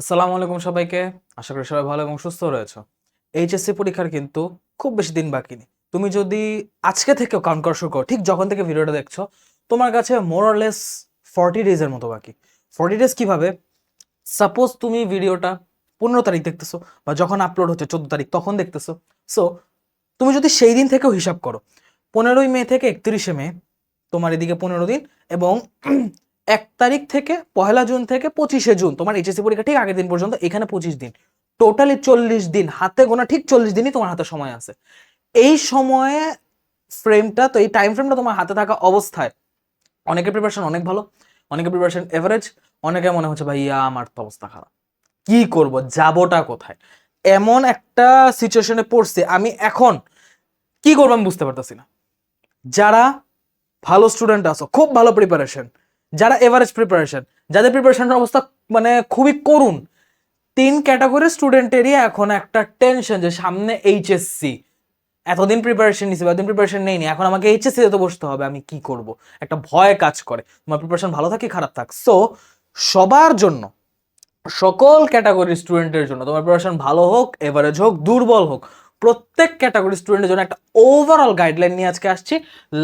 আসসালামু আলাইকুম সবাইকে। আশা করি সবাই ভালো এবং সুস্থ রয়েছে। এইচএসসি পরীক্ষার কিন্তু খুব বেশি দিন বাকি নেই। তুমি যদি আজকে থেকেও কাউন্ট করা শুরু করো, ঠিক যখন থেকে ভিডিওটা দেখছ, তোমার কাছে মোরলেস ফর্টি ডেজের মতো বাকি। ফর্টি ডেজ কীভাবে? সাপোজ তুমি ভিডিওটা পনেরো তারিখ দেখতেছো বা যখন আপলোড হচ্ছে চোদ্দ তারিখ তখন দেখতেছো। সো তুমি যদি সেই দিন থেকেও হিসাব করো, পনেরোই মে থেকে একত্রিশে মে, তোমার এদিকে পনেরো দিন এবং এক তারিখ থেকে পহেলা জুন থেকে পঁচিশে জুন, তোমার এইচএসসি পরীক্ষা ঠিক আগের দিন পর্যন্ত, এখানে পঁচিশ দিন। টোটালি চল্লিশ দিন, হাতে গোনা ঠিক চল্লিশ দিনই তোমার হাতে সময় আছে। এই সময়ে ফ্রেমটা তো এই টাইম ফ্রেমটা তোমার হাতে থাকা অবস্থায়, অনেকের প্রিপারেশন অনেক ভালো, অনেকের প্রিপারেশন এভারেজ অনেকে মনে হচ্ছে ভাইয়া আমার তো অবস্থা খারাপ। কি করব? যাবোটা কোথায়? এমন একটা সিচুয়েশনে পড়ছে, আমি এখন কি করব আমি বুঝতে পারতেছি না। যারা ভালো স্টুডেন্ট আছো, খুব ভালো প্রিপারেশন যারা এভারেজ প্রিপারেশন যাদের প্রিপারেশনের অবস্থা মানে খুবই করুণ, তিন ক্যাটাগরির স্টুডেন্টেরই এখন একটা টেনশন যে সামনে এইচএসসি এতদিন প্রিপারেশন নিছি বা এতদিন প্রিপারেশন নেইনি, এখন আমাকে এইচএসসি তে বসতে হবে, আমি কি করব? একটা ভয় কাজ করে, তোমার প্রিপারেশন ভালো থাকে খারাপ থাক? সো সবার জন্য, সকল ক্যাটাগরির স্টুডেন্টের জন্য, তোমার প্রিপারেশন ভালো হোক এভারেজ হোক, দুর্বল হোক, প্রত্যেক ক্যাটাগরি স্টুডেন্টের জন্য একটা ওভারঅল গাইডলাইন নিয়ে আজকে আসছি।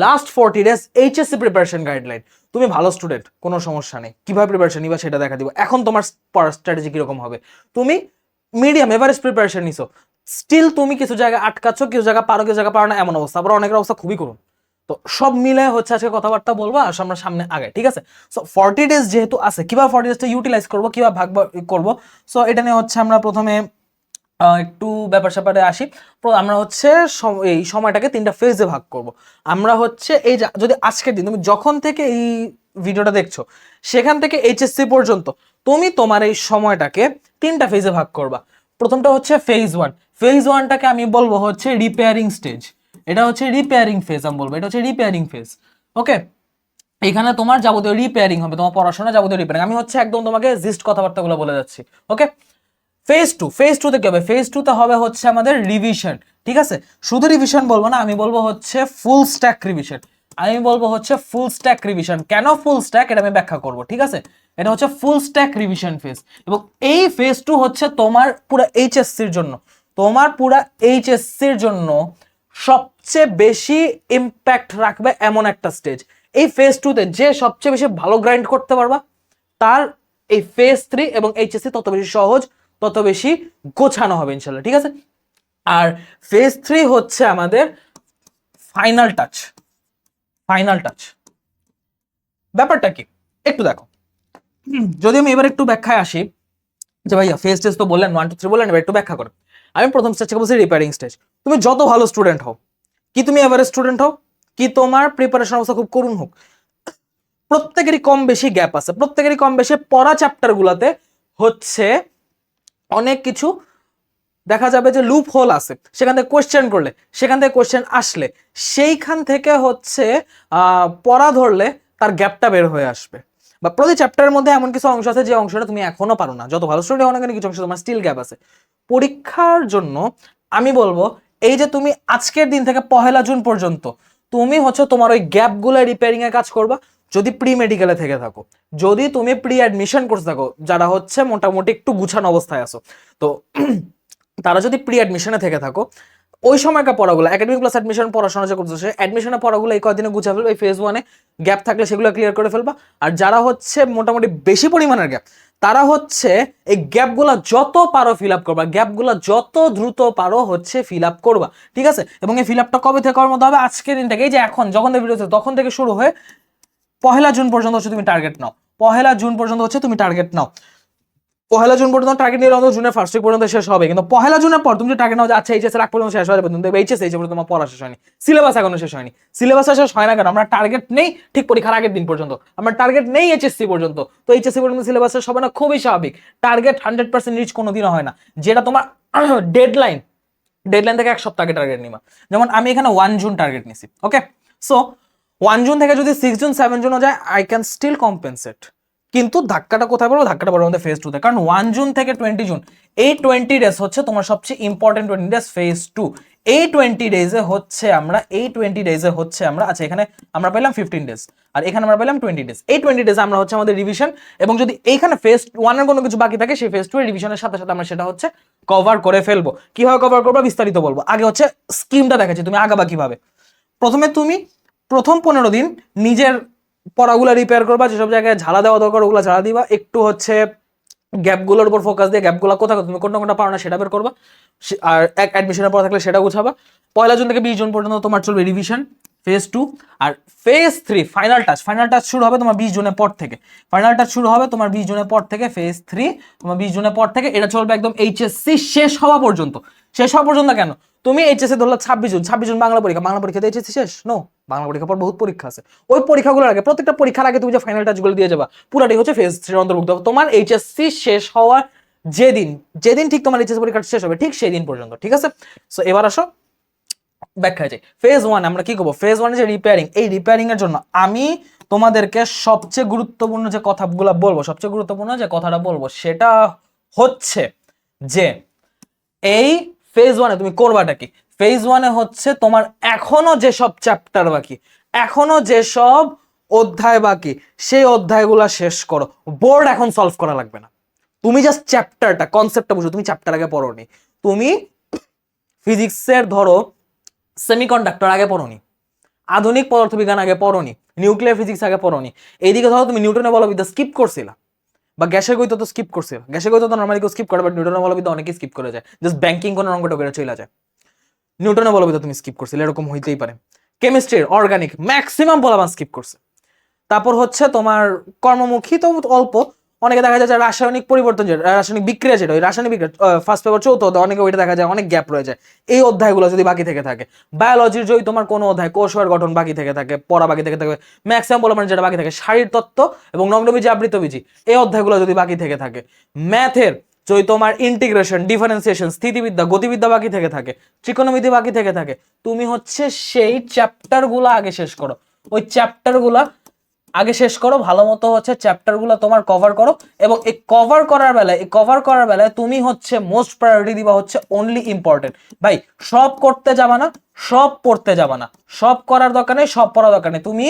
Last forty days HSC preparation guideline তুমি ভালো স্টুডেন্ট কোনো সমস্যা নেই। কীভাবে প্রিপারেশন নিবা সেটা দেখা দিব। এখন তোমার স্ট্র্যাটেজি কীরকম হবে? তুমি মিডিয়াম এভারেজ প্রিপারেশন নিছো। স্টিল তুমি কিছু জায়গায় আটকাচ্ছ, কিছু জায়গা পারো, কিছু জায়গা পারো না, এমন অবস্থা। আবার অনেকের অবস্থা খুবই করুন তো সব মিলে হচ্ছে আজকে কথাবার্তা বলব আর আমরা সামনে আগে ঠিক আছে? সো ফর্টি ডেজ যেহেতু আছে, কীভাবে ফর্টি ডেজটা ইউটিলাইজ করব, কীভাবে ভাগ করব? সো এটা নিয়ে হচ্ছে আমরা প্রথমে একটু ব্যাপার স্যাপারে আসি। আমরা হচ্ছে এই সময়টাকে তিনটা ফেজে ভাগ করব। আমরা হচ্ছে এই যদি আজকের দিন তুমি যখন থেকে এই ভিডিওটা দেখছ, সেখান থেকে এইচএসসি পর্যন্ত তুমি তোমার এই সময়টাকে তিনটা ফেজে ভাগ করবা। প্রথমটা হচ্ছে ফেজ ওয়ান ফেজ ওয়ানটাকে আমি বলব হচ্ছে রিপেয়ারিং স্টেজ এটা হচ্ছে রিপেয়ারিং ফেজ আমি বলব। এটা হচ্ছে রিপেয়ারিং ফেজ ওকে? এখানে তোমার যাবতীয় রিপেয়ারিং হবে। তোমার পড়াশোনা যাবতীয় রিপেয়ারিং আমি হচ্ছে একদম তোমাকে জিস্ট কথাবার্তাগুলো বলে যাচ্ছি। ওকে? ফেজ টু ফেজ টুতে কি হবে? ফেজ টুতে হবে হচ্ছে আমাদের রিভিশন ঠিক আছে? শুধু রিভিশন বলব না, আমি বলব হচ্ছে ফুল স্ট্যাক রিভিশন আমি বলব হচ্ছে ফুল স্ট্যাক রিভিশন কেন ফুল স্ট্যাক এটা আমি ব্যাখ্যা করব, ঠিক আছে? এটা হচ্ছে ফুল স্ট্যাক রিভিশন ফেজ এবং এই ফেজ টু হচ্ছে তোমার পুরো এইচএসসির জন্য। তোমার পুরো এইচএসসির জন্য সবচেয়ে বেশি ইম্প্যাক্ট রাখবে এমন একটা স্টেজ এই ফেজ টুতে যে সবচেয়ে বেশি ভালো গ্রাইন্ড করতে পারবা, তার এই ফেজ থ্রি এবং এইচএসসি তত বেশি সহজ। তত বেশি গোছানো হবে ইনশাল্লাহ ঠিক আছে? আর ফেজ থ্রি হচ্ছে আমাদের ফাইনাল টাচ ফাইনাল টাচ ব্যাপারটা কি? একটু দেখো। যদি আমি এবার একটু ব্যাখ্যায় আসি, যে ভাইয়া ফেজ টেস্ট তো বললেন ওয়ান টু থ্রি বললেন, এবার একটু ব্যাখ্যা করেন আমি প্রথম স্টেজ থেকে বলছি রিপেয়ারিং স্টেজ তুমি যত ভালো স্টুডেন্ট হও, কি তুমি এভারেজ স্টুডেন্ট হও, কি তোমার প্রিপারেশন অবস্থা খুব করুণ হোক, প্রত্যেকেরই কম বেশি গ্যাপ আছে। প্রত্যেকেরই কম বেশি পড়া চ্যাপ্টার গুলাতে হচ্ছে অনেক কিছু দেখা যাবে যে লুপ হোল আছে। সেখান থেকে কোয়েশ্চেন করলে, সেখান থেকে কোয়েশ্চেন আসলে, সেইখান থেকে হচ্ছে পড়া ধরলে তার গ্যাপটা বের হয়ে আসবে। বা প্রতি চ্যাপ্টারের মধ্যে এমন কিছু অংশ আছে যে অংশটা তুমি এখনও পারো না। যত ভালো স্টুডেন্ট অনেক কিছু অংশ তোমার স্টিল গ্যাপ আছে। পরীক্ষার জন্য আমি বলব, এই যে তুমি আজকের দিন থেকে পহেলা জুন পর্যন্ত, তুমি হচ্ছে তোমার ওই গ্যাপগুলো রিপেয়ারিং এর কাজ করবা। যদি প্রি মেডিকেলে থেকে থাকো। যদি তুমি প্রি অ্যাডমিশন করতে থাকো, যারা হচ্ছে মোটামুটি একটু গুছানো অবস্থায় আসো তো তারা যদি প্রি অ্যাডমিশনে থেকে থাকো, ওই সময়কার পড়াগুলো একাডেমিক প্লাস অ্যাডমিশন পড়াশোনা যে করতেছে অ্যাডমিশনের পড়াগুলো এই কয়দিনে গুছা ফেলবে, এই ফেজ ওয়ানে গ্যাপ থাকলে সেগুলো ক্লিয়ার করে ফেলবা। আর যারা হচ্ছে মোটামুটি বেশি পরিমাণের গ্যাপ তারা হচ্ছে এই গ্যাপগুলো যত পারো ফিল আপ করবা গ্যাপগুলো যত দ্রুত পারো হচ্ছে ফিল আপ করবা, ঠিক আছে? এবং এই ফিল আপটা কবে থেকে করার মতো হবে? আজকের দিন থেকে, এই যে এখন, যখন ভিডিও তখন থেকে শুরু হয়ে পহেলা জুন পর্যন্ত হচ্ছে তুমি টার্গেট নাও। পহেলা জুন পর্যন্ত হচ্ছে তুমি টার্গেট নাও। পহেলা জুন পর্যন্ত টার্গেট নিয়ে হয়তো জুনের ফার্স্ট উইক পর্যন্ত শেষ হবে। কিন্তু পহেলা জুনের পর তুমি যে টার্গেট নাও আচ্ছা এইচএস আগ পর্যন্ত শেষ হয়ে যাবে। কিন্তু এইচএস এইচ পর্যন্ত তোমার পড়া শেষ হয়নি। সিলেবাস এখনও শেষ হয়নি। সিলেবাস শেষ হয় না কেন? আমরা টার্গেট নেই ঠিক পরীক্ষার আগের দিন পর্যন্ত। আমরা টার্গেট নেই এইচএসসি পর্যন্ত। তো এইচএসসি পর্যন্ত সিলেবাস শেষ হবে না, খুবই স্বাভাবিক। টার্গেট হান্ড্রেড পার্সেন্ট রিচ কোনোদিনও হয় না। যেটা তোমার ডেডলাইন ডেডলাইন থেকে এক সপ্তাহ আগে টার্গেট নিবা। যেমন আমি এখানে ওয়ান জুন টার্গেট নিছি ওকে সো ওয়ান জুন থেকে যদি সিক্স জুন সেভেন জুনও যায় আই ক্যান স্টিল কম্পেনসেট কিন্তু ধাক্কাটা কোথায় পড়বে ধাক্কাটা পড়বে আমাদের ফেজ টুতে কারণ ওয়ান জুন থেকে টোয়েন্টি জুন, এই টোয়েন্টি ডেজ হচ্ছে তোমার সবচেয়ে important twenty days phase two এই টোয়েন্টি ডেজে হচ্ছে আমরা, এই টোয়েন্টি ডেজে হচ্ছে আমরা আচ্ছা এখানে আমরা পেলাম ফিফটিন ডেজ আর এখানে আমরা পেলাম টোয়েন্টি ডেজ এই টোয়েন্টি ডেজ আমরা হচ্ছে আমাদের রিভিশন এবং যদি এইখানে ফেস ওয়ানের কোনো কিছু বাকি থাকে, সেই ফেস টু রিভিশনের সাথে সাথে আমরা সেটা হচ্ছে কভার করে ফেলব। কীভাবে কভার করব? বিস্তারিত বলব। আগে হচ্ছে স্কিমটা দেখাচ্ছি, তুমি আগাবা কীভাবে? প্রথমে তুমি প্রথম পনেরো দিন নিজের পড়াগুলো রিপেয়ার করবা, যেসব জায়গায় ঝালা দেওয়া দরকার ওগুলো ঝালা দিবা। একটু হচ্ছে গ্যাপগুলোর উপর ফোকাস দিয়ে গ্যাপগুলো কোথায়, তুমি কোনটা কোনটা পারো না সেটা বের করবা। আর এক অ্যাডমিশনের পর থাকলে সেটা গুছাবা। পয়লা জুন থেকে বিশ জুন পর্যন্ত তোমার চলবে রিভিশন ফেজ টু আর phase three final touch final touch শুরু হবে তোমার বিশ জুনের পর থেকে। ফাইনাল টাচ শুরু হবে তোমার বিশ জুনের পর থেকে ফেজ থ্রি তোমার বিশ জুনের পর থেকে এটা চলবে একদম এইচএসসি শেষ হওয়া পর্যন্ত। শেষ হওয়া পর্যন্ত কেন? তুমি এইচএসসি ধরলো ছাব্বিশ জুন ছাব্বিশ জুন বাংলা পরীক্ষা, বাংলা পরীক্ষাতে এইচএসসি শেষ? নো বাংলা পরীক্ষার পর বহুত পরীক্ষা আছে। ওই পরীক্ষাগুলোর আগে, প্রত্যেকটা পরীক্ষার আগে তুমি যে ফাইনাল টাচগুলো দিয়ে যাবা, পুরাটাই হচ্ছে ফেজ থ্রির অন্তর্ভুক্ত। তোমার এইচএসসি শেষ হওয়ার যেদিন যেদিন ঠিক তোমার এইচএসসি পরীক্ষা শেষ হবে, ঠিক সেই দিন পর্যন্ত, ঠিক আছে? সো এবার আসো ব্যাখ্যা যাই। ফেজ ওয়ান আমরা কি করব? ফেজ ওয়ানে যে রিপেয়ারিং এই রিপেয়ারিং এর জন্য আমি তোমাদেরকে সবচেয়ে গুরুত্বপূর্ণ যে কথাগুলো বলব, সবচেয়ে গুরুত্বপূর্ণ যে কথাটা বলব, সেটা হচ্ছে যে, এই ফেজ ওয়ানে তুমি করবাটা কি? ফেজ ওয়ানে হচ্ছে তোমার এখনও যেসব চ্যাপ্টার বাকি, এখনও যেসব অধ্যায় বাকি, সেই অধ্যায়গুলো শেষ করো। বোর্ড এখন সলভ করা লাগবে না। তুমি জাস্ট চ্যাপ্টারটা কনসেপ্টটা বুঝো, তুমি চ্যাপ্টার আগে পড়োনি। তুমি ফিজিক্সের ধরো সেমিকন্ডাক্টর আগে পড়োনি। আধুনিক পদার্থবিজ্ঞান আগে পড়োনি। নিউক্লিয়ার ফিজিক্স আগে পড়োনি। এইদিকে ধরো তুমি নিউটনে নিউটনের বলবিদ্যা স্কিপ করছিলা। বা গ্যাসের গতি তো স্কিপ করছে। গ্যাসের গতি তো নর্মালি কেউ স্কিপ করে বাট নিউটনের বলবিদ্যা অনেকেই স্কিপ করে যায়। জাস্ট ব্যাঙ্কিং কোনো অঙ্কটা করে চলে যায়। নিউটনের বলবিদ্যা তুমি স্কিপ করছিলে, এরকম হইতেই পারে। কেমিস্ট্রির অর্গানিক ম্যাক্সিমাম বলাবান স্কিপ করছে। তারপর হচ্ছে তোমার কর্মমুখী তো অল্প অনেকে দেখা যায় রাসায়নিক পরিবর্তন যেটা রাসায়নিক বিক্রিয়া যেটা, ওই রাসায়নিক বিক্রিয়া ফার্স্ট পেপার চৌথ অধ্যায় অনেকে ওইটা দেখা যায় অনেক গ্যাপ রয়ে যায়। এই অধ্যায়গুলো যদি বাকি থেকে থাকে বায়োলজির যদি তোমার কোনো অধ্যায়, কোষের গঠন বাকি থেকে থাকে, পড়া বাকি থেকে থাকে ম্যাক্সিমাম বলা মানে যেটা বাকি থাকে, শারীর তত্ত্ব এবং নগ্নবীজি আবৃতবীজি এই অধ্যায়গুলো যদি বাকি থেকে থাকে ম্যাথের যদি তোমার ইন্টিগ্রেশন ডিফারেন্সিয়েশন স্থিতিবিদ্যা, গতিবিদ্যা বাকি থেকে থাকে ত্রিকোণমিতি বাকি থেকে থাকে, তুমি হচ্ছে সেই চ্যাপ্টারগুলো আগে শেষ করো। ওই চ্যাপ্টারগুলা আগে শেষ করো, ভালো মতো হচ্ছে চ্যাপ্টারগুলো তোমার কভার করো এবং এই কভার করার বেলায়, এই কভার করার বেলায় তুমি হচ্ছে মোস্ট প্রায়োরিটি দিবা হচ্ছে অনলি ইম্পর্টেন্ট ভাই, সব করতে যাবা না, সব পড়তে যাবা না। সব করার দরকার নেই, সব পড়ার দরকার নেই। তুমি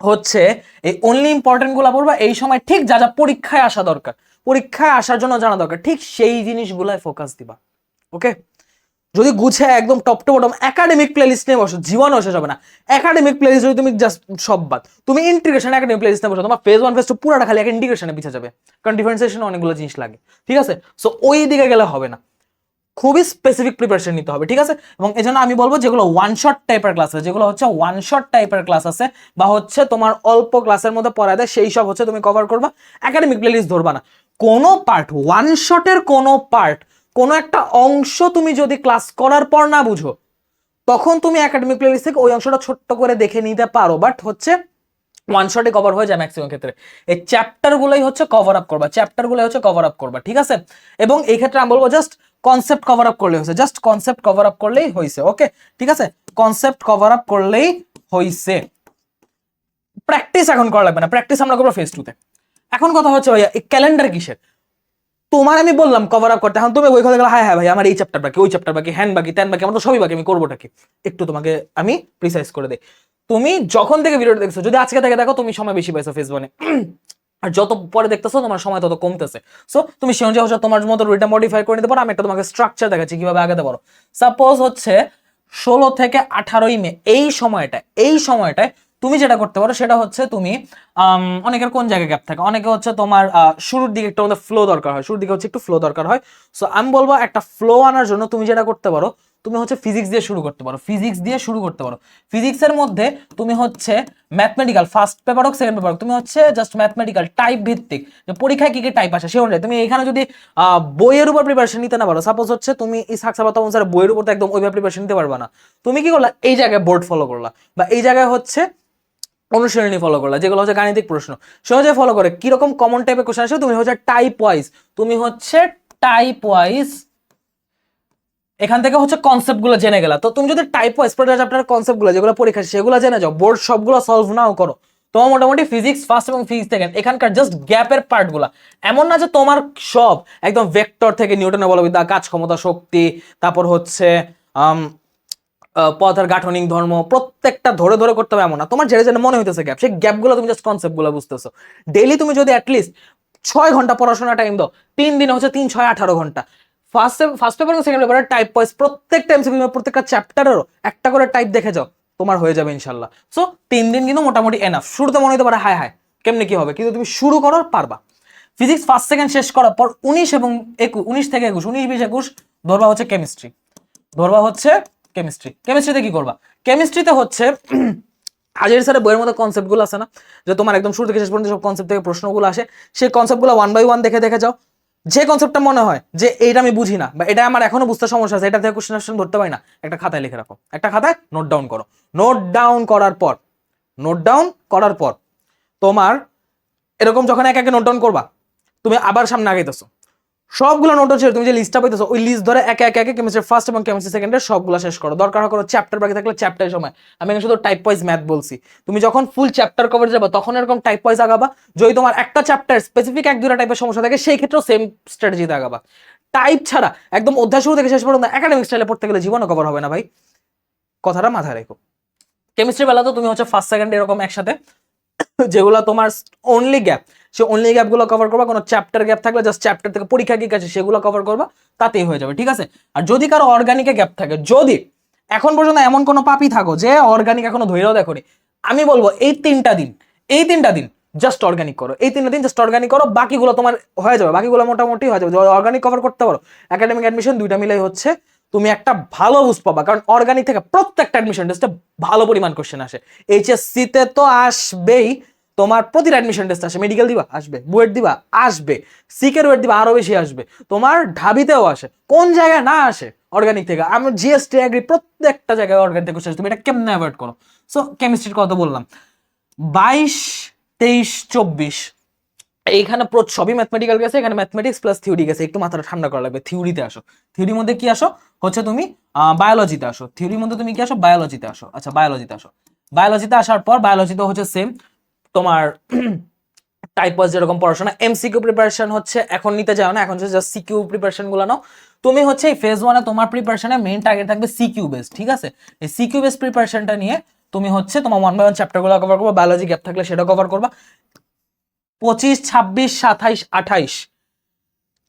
হচ্ছে এই অনলি ইম্পর্টেন্টগুলা পড়বা, এই সময় ঠিক যা যা পরীক্ষায় আসা দরকার। পরীক্ষায় আসার জন্য জানা দরকার, ঠিক সেই জিনিসগুলাই ফোকাস দিবা। ওকে যদি গুছে একদম top to bottom academic playlist নিয়ে বসো, জীবনও শেষ হবে না। একাডেমিক প্লেলিস্ট যদি তুমি জাস্ট সব বাদ, তুমি ইন্টিগ্রেশন একাডেমিক প্লেলিস্ট নিয়ে বসো, তোমার ফেজ ওয়ান ফেজ টু পুরোটা খালি ইন্টিগ্রেশনে পিছিয়ে যাবে। কারণ ডিফারেন্সিয়েশনে অনেকগুলো জিনিস লাগে, ঠিক আছে? সো ওই দিকে গেলে হবে না। খুবই স্পেসিফিক প্রিপারেশন নিতে হবে, ঠিক আছে? এবং এই জন্য আমি বলব যেগুলো ওয়ান শট টাইপের ক্লাস আছে, যেগুলো হচ্ছে ওয়ান শট টাইপের ক্লাস আছে, বা হচ্ছে তোমার অল্প ক্লাসের মধ্যে পড়ায় দেয়, সেই সব হচ্ছে তুমি কভার করবা। একাডেমিক প্লেলিস্ট ধরবা না। কোনো পার্ট ওয়ান শটের কোনো পার্ট কোনো একটা অংশ তুমি যদি ক্লাস করার পর না বুঝো, তখন তুমি একাডেমিক প্লেলিস্ট থেকে ওই অংশটা ছোট্ট করে দেখে নিতে পারো। বাট হচ্ছে ওয়ান শটে কভার হয়ে যায় ম্যাক্সিমাম ক্ষেত্রে। এই চ্যাপ্টারগুলোই হচ্ছে কভার আপ করবা। চ্যাপ্টারগুলোই হচ্ছে কভার আপ করবা, ঠিক আছে? এবং এই ক্ষেত্রে আমি বলব জাস্ট কনসেপ্ট কভার আপ করলেই হয়েছে। জাস্ট কনসেপ্ট কভার আপ করলেই হয়েছে ওকে ঠিক আছে? কনসেপ্ট কভার আপ করলেই হয়েছে। প্র্যাকটিস এখন করা লাগবে না। প্র্যাকটিস আমরা করব ফেস টুতে এখন কথা হচ্ছে ভাইয়া, এই ক্যালেন্ডার কিসের? তোমার আমি বললাম কভার আপ করতে। এখন তুমি ওই কথা হ্যাঁ হ্যাঁ ভাই, আমার এই চ্যাপ্টার বাকি, ওই চ্যাপ্টার বাকি হ্যান বাকি ত্যান বাকি আমার তো সবই বাকি, আমি করবোটা কি? একটু তোমাকে আমি প্রিসাইজ করে দিই। তুমি যখন থেকে ভিডিওটা দেখছ যদি আজকে থেকে দেখো, তুমি সময় বেশি পাইছো ফেসবুকে আর যত পরে দেখতেছো, তোমার সময় তত কমতেছে। সো তুমি সে অনুযায়ী হচ্ছে তোমার মতো রুটিনটা মডিফাই করে নিতে পারো, আমি একটা তোমাকে স্ট্রাকচার দেখাচ্ছি কীভাবে আগাতে পারো। সাপোজ হচ্ছে ষোলো থেকে আঠারোই মে, এই সময়টা এই সময়টায় তুমি যেটা করতে পারো সেটা হচ্ছে তুমি অনেকের কোন জায়গায় গ্যাপ থাকে? অনেকে হচ্ছে তোমার শুরুর দিকে একটু আমাদের ফ্লো দরকার হয়, শুরুর দিকে হচ্ছে একটু ফ্লো দরকার হয়। সো আমি বলব একটা ফ্লো আনার জন্য তুমি যেটা করতে পারো, তুমি হচ্ছে ফিজিক্স দিয়ে শুরু করতে পারো। ফিজিক্স দিয়ে শুরু করতে পারো। ফিজিক্সের মধ্যে তুমি হচ্ছে ম্যাথমেটিক্যাল ফার্স্ট পেপার হোক সেকেন্ড পেপার হোক, তুমি হচ্ছে জাস্ট ম্যাথমেটিক্যাল টাইপ ভিত্তিক। পরীক্ষায় কি কি টাইপ আসে, সে অনুযায়ী। তুমি এখানে যদি বইয়ের উপর প্রিপারেশন নিতে না পারো সাপোজ হচ্ছে তুমি ইসাক সাবা তখন স্যার বইয়ের উপর তো একদম ওইভাবে প্রিপারেশন নিতে পারবা না। তুমি কি করলা? এই জায়গায় বোর্ড ফলো করলা। বা এই জায়গায় হচ্ছে অনুশীলনী ফলো করলা, যেগুলো হচ্ছে গাণিতিক প্রশ্ন। সহজে ফলো করে, কীরকম কমন টাইপের কোশ্চেন আসে? তুমি হচ্ছে টাইপ ওয়াইজ তুমি হচ্ছে টাইপ ওয়াইজ এখান থেকে হচ্ছে কনসেপ্টগুলো জেনে গেলা। তো তুমি যদি টাইপ ওয়াইজ প্রোডাক্ট চ্যাপ্টার কনসেপ্টগুলো, যেগুলো পরীক্ষা সেগুলো জেনে যাও বোর্ড সবগুলো সলভ নাও করো। তোমার মোটামুটি ফিজিক্স ফার্স্ট এবং ফিজিক্স সেকেন্ড এখানকার জাস্ট গ্যাপের পার্টগুলা। এমন না যে তোমার সব, একদম ভেক্টর থেকে নিউটনের বলবিদ্যা, কাজ ক্ষমতা, শক্তি, তারপর হচ্ছে পদার্থ গাঠনিক ধর্ম, প্রত্যেকটা ধরে ধরে করতে হবে এমন না। তোমার যেটা যেটা মনে হইতেছে গ্যাপ সেই গ্যাপগুলো তুমি জাস্ট কনসেপ্টগুলো বুঝতেছো। ডেইলি তুমি যদি অ্যাটলিস্ট ছয় ঘণ্টা পড়াশোনা টাইম দাও, তিন দিনে হচ্ছে তিন, ছয়, আঠারো ঘণ্টা। ফার্স্ট ফার্স্ট পেপার এবং সেকেন্ড পেপারের টাইপ ওয়াইজ প্রত্যেকটা এমসিকিউ প্রত্যেকটা চ্যাপ্টারেরও একটা করে টাইপ দেখে যাও, তোমার হয়ে যাবে ইনশাল্লাহ। সো তিন দিন কিন্তু মোটামুটি এনাফ শুরুতে মনে হতে পারে, হায় হায়, কেমনে কি হবে? কিন্তু তুমি শুরু করো পারবা। ফিজিক্স ফার্স্ট সেকেন্ড শেষ করার পর উনিশ এবং একুশ, উনিশ থেকে একুশ, উনিশ, বিশ, একুশ, ধরবা হচ্ছে কেমিস্ট্রি ধরবা হচ্ছে কেমিস্ট্রি কেমিস্ট্রিতে কি করবা? কেমিস্ট্রিতে হচ্ছে হাজির স্যারের বইয়ের মধ্যে কনসেপ্টগুলো আছে না, যে তোমার একদম শুরু থেকে শেষ পর্যন্ত সব কনসেপ্ট থেকে প্রশ্নগুলো আসে, সেই কনসেপ্টগুলো ওয়ান বাই ওয়ান দেখে দেখে যাও। যে কনসেপ্টটা মনে হয় যে এইটা আমি বুঝি না, বা এটা আমার এখনও বুঝতে সমস্যা আছে, এটা থেকে কোশ্চেন আসলে ধরতে পারি না, একটা খাতায় লিখে রাখো। একটা খাতায় নোট ডাউন করো। নোট ডাউন করার পর নোট ডাউন করার পর, তোমার এরকম যখন এক একে নোট ডাউন করবা, তুমি আবার সামনে আগে আগাইতেছো। সবগুলো নোট হচ্ছে, তুমি যে লিস্টটা পাইতেছো, ওই লিস্ট ধরে একে একে একে কেমিস্ট্রি ফার্স্ট এবং কেমিস্ট্রি সেকেন্ডের সবগুলো শেষ করো। দরকার হয় চ্যাপ্টার বাকি থাকলে চ্যাপ্টার সময়। আমি এখানে শুধু টাইপ ওয়াইজ ম্যাথ বলছি। তুমি যখন ফুল চ্যাপ্টার কভার যাবে, তখন এরকম টাইপ ওয়াইজ আগাবা, যদি তোমার একটা চ্যাপ্টার স্পেসিফিক এক দুটা টাইপের সমস্যা থাকে, সেই ক্ষেত্রেও সেম স্ট্র্যাটেজিতে আগাবা। টাইপ ছাড়া একদম অধ্যায় শুরু থেকে শেষ পর্যন্ত একাডেমিক স্টাইলে পড়তে গেলে জীবনও কভার হবে না ভাই। কথাটা মাথায় রেখো। কেমিস্ট্রি বেলা তো তুমি হচ্ছে ফার্স্ট সেকেন্ড এরকম একসাথে যেগুলো তোমার অনলি গ্যাপ সে অনলি গ্যাপগুলো কভার করবা, কোনো চ্যাপ্টার গ্যাপ থাকলে জাস্ট চ্যাপ্টার থেকে পরীক্ষা কি আছে সেগুলো কভার করবা, তাতেই হয়ে যাবে, ঠিক আছে? আর যদি কারও অর্গানিকে গ্যাপ থাকে, যদি এখন পর্যন্ত এমন কোনো পাপি থাকো যে অর্গানিক এখনও ধৈর্য দেখোনি, আমি বলব এই তিনটা দিন, এই তিনটা দিন জাস্ট অর্গানিক করো, এই তিনটা দিন জাস্ট অর্গানিক করো, বাকিগুলো তোমার হয়ে যাবে, বাকিগুলো মোটামুটি হয়ে যাবে অর্গানিক কভার করতে পারো একাডেমিক অ্যাডমিশন দুইটা মিলেই হচ্ছে তুমি একটা ভালো বুঝ পাবা, কারণ অর্গানিক থেকে প্রত্যেকটা অ্যাডমিশন টেস্টে ভালো পরিমাণ কোশ্চেন আসে। এইচএসসি তে তো আসবেই, তোমার প্রতিটা অ্যাডমিশন টেস্ট আসে। মেডিকেল দিবা, আসবে। বুয়েট দিবা, আসবে। সিকের ওয়েট দিবা, আরও বেশি আসবে। তোমার ঢাবিতেও আসে। কোন জায়গায় না আসে অর্গানিক থেকে? আমি জিএসটি অ্যাগ্রি প্রত্যেকটা জায়গায় অর্গানিক থেকে তুমি এটা কেমনে অ্যাভয়েড করো? সো কেমিস্ট্রির কথা বললাম। বাইশ, তেইশ, চব্বিশ এইখানে সবই ম্যাথমেটিক্যাল গেছে, এখানে ম্যাথমেটিক্স প্লাস থিওরি গেছে। একটু মাথাটা ঠান্ডা করা লাগবে থিওরিতে আসো। থিওরির মধ্যে কি আসো? হচ্ছে তুমি বায়োলজিতে আসো। থিওরির মধ্যে তুমি কি আসো? বায়োলজিতে আসো। আচ্ছা বায়োলজিতে আসো। বায়োলজিতে আসার পর বায়োলজিতে হচ্ছে সেম তোমার টাইপ ওয়াইজ যেরকম পড়াশোনা এমসিকিউ প্রিপারেশন হচ্ছে, এখন নিতে যাও না, এখন জাস্ট সিকিউ প্রিপারেশনগুলো নাও। তুমি হচ্ছে এই ফেজ ওয়ানে তোমার প্রিপারেশনে মেইন টার্গেট থাকবে সিকিউ বেস ঠিক আছে? এই সিকিউ বেস প্রিপারেশনটা নিয়ে তুমি হচ্ছে তোমার ওয়ান বাই ওয়ান চ্যাপ্টারগুলো কভার করবা বায়োলজি গ্যাপ থাকলে সেটা কভার করবা। পঁচিশ, ছাব্বিশ, সাতাইশ, আঠাইশ।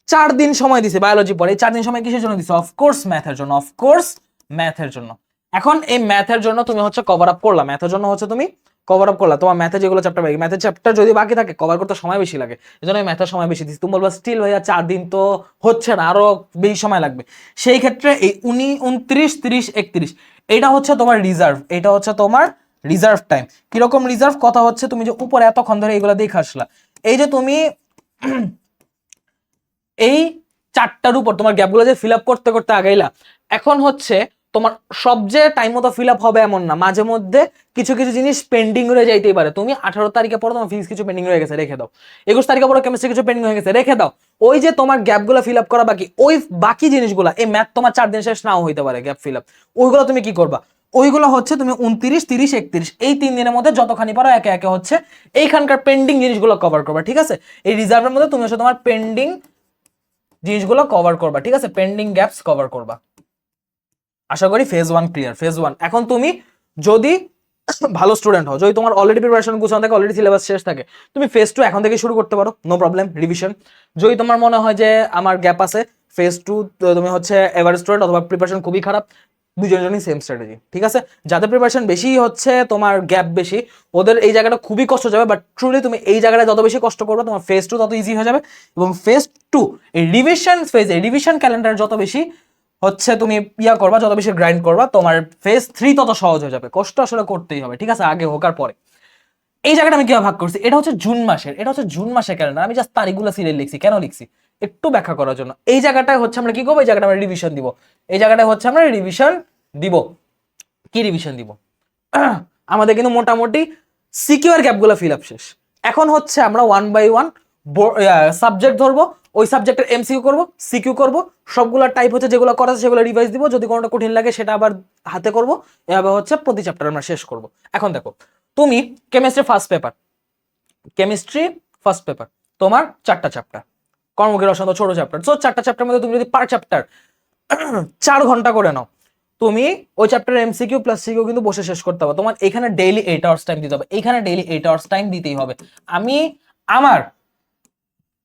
চার দিন সময় দিছে বায়োলজি পরে চার দিন সময় কিসের জন্য দিছে? অফকোর্স ম্যাথের জন্য অফকোর্স ম্যাথের জন্য। এখন এই ম্যাথের জন্য তুমি হচ্ছে কভার আপ করলা। ম্যাথের জন্য হচ্ছে তুমি কভার আপ করলা। তোমার ম্যাথে যেগুলো চ্যাপ্টার বাকি ম্যাথের চ্যাপ্টার যদি বাকি থাকে কভার করতে সময় বেশি লাগে। এই জন্য ম্যাথের সময় বেশি দিচ্ছি তুমি বলবা স্টিল ভাইয়া, চার দিন তো হচ্ছে না, আরও বেশি সময় লাগবে। সেই ক্ষেত্রে এই উনি উনত্রিশ, তিরিশ, একত্রিশ এটা হচ্ছে তোমার রিজার্ভ এটা হচ্ছে তোমার রিজার্ভ টাইম কীরকম রিজার্ভ কথা হচ্ছে তুমি যে উপরে এতক্ষণ ধরে এগুলো দেখে আসলা। এই যে তুমি এই চারটার উপর তোমার গ্যাপগুলো যে ফিল আপ করতে করতে আগাইলা, এখন হচ্ছে তোমার সব যে টাইম মতো ফিল আপ হবে এমন না। মাঝে মধ্যে কিছু কিছু জিনিস পেন্ডিং রয়ে যাইতেই পারে। তুমি আঠারো তারিখে পরে তোমার ফিজিক্স কিছু পেন্ডিং রয়ে গেছে, রেখে দাও। একুশ তারিখে পরে কেমিস্ট্রি কিছু পেন্ডিং হয়ে গেছে, রেখে দাও। ওই যে তোমার গ্যাপগুলো ফিল আপ করা বাকি, ওই বাকি জিনিসগুলো, এই ম্যাথ তোমার চার দিন শেষ নাও হইতে পারে গ্যাপ ফিল আপ ওইগুলো তুমি কি করবা? ওইগুলো হচ্ছে তুমি উনত্রিশ, তিরিশ, একত্রিশ। এই তিন দিনের মধ্যে যতখানি পারো একে একে হচ্ছে এইখানকার পেন্ডিং জিনিসগুলো কভার করবা, ঠিক আছে? এই রিজার্ভের মধ্যে তুমি হচ্ছে তোমার পেন্ডিং জিনিসগুলো কভার করবা, ঠিক আছে? পেন্ডিং গ্যাপস কভার করবা। আশা করি phase one clear phase one এখন তুমি যদি ভালো স্টুডেন্ট হও, যদি তোমার অলরেডি প্রিপারেশন গুছানো থাকে অলরেডি সিলেবাস শেষ থাকে, তুমি ফেজ টু এখন থেকে শুরু করতে পারো নো প্রবলেম রিভিশন যদি তোমার মনে হয় যে আমার গ্যাপ আছে ফেজ টু তুমি হচ্ছে এভারেজ স্টুডেন্ট অথবা প্রিপারেশন খুবই খারাপ দুজনজনই সেম স্ট্র্যাটেজি ঠিক আছে? যাদের প্রিপারেশন বেশি হচ্ছে, তোমার গ্যাপ বেশি, ওদের এই জায়গাটা খুবই কষ্ট যাবে বাট ট্রুলি তুমি এই জায়গাটা যত বেশি কষ্ট করবে, তোমার ফেজ টু তত ইজি হয়ে যাবে। এবং ফেজ টু এই রিভিশন ফেজে রিভিশন ক্যালেন্ডার যত বেশি হচ্ছে, তুমি ইয়া করবা, যত বেশি গ্রাইন্ড করবা, তোমার ফেজ থ্রি তত সহজ হয়ে যাবে। কষ্ট আসলে করতেই হবে, ঠিক আছে? আগে হোক আর পরে। এই জায়গাটা আমি কীভাবে ভাগ করছি? এটা হচ্ছে জুন মাসের, এটা হচ্ছে জুন মাসের ক্যালেন্ডার আমি জাস্ট তারিখগুলো সিরিয়াল লিখছি। কেন লিখছি? একটু ব্যাখ্যা করার জন্য। এই জায়গাটায় হচ্ছে আমরা কি করব? এই জায়গাটা আমরা রিভিশন দিব। এই জায়গাটায় হচ্ছে আমরা রিভিশন দিব। কি রিভিশন দিব? আমাদের কিন্তু মোটামুটি সিকিউর গ্যাপগুলো ফিল আপ শেষ। এখন হচ্ছে আমরা ওয়ান বাই ওয়ান সাবজেক্ট ধরবো। ওই সাবজেক্টের এম এমসিকিউ করব সিকিউ করব। সবগুলো টাইপ হচ্ছে যেগুলো করা সেগুলো রিভাইজ দিব। যদি কোনোটা কঠিন লাগে, সেটা আবার হাতে করব। এভাবে হচ্ছে প্রতি চ্যাপ্টার আমরা শেষ করব। এখন দেখো, তুমি chemistry first paper chemistry first paper তোমার চারটা চ্যাপ্টার কর্মকের অসন্ত, ছোট চ্যাপ্টার সো চারটা চ্যাপ্টার মধ্যে তুমি যদি পার চ্যাপ্টার চার ঘণ্টা করে নাও, তুমি ওই চ্যাপ্টারের এমসিকিউ প্লাস সিকিউ কিন্তু বসে শেষ করতে হবে। তোমার এখানে ডেইলি এইট আওয়ার্স টাইম দিতে হবে। এখানে ডেইলি এইট আওয়ার্স টাইম দিতেই হবে। আমি আমার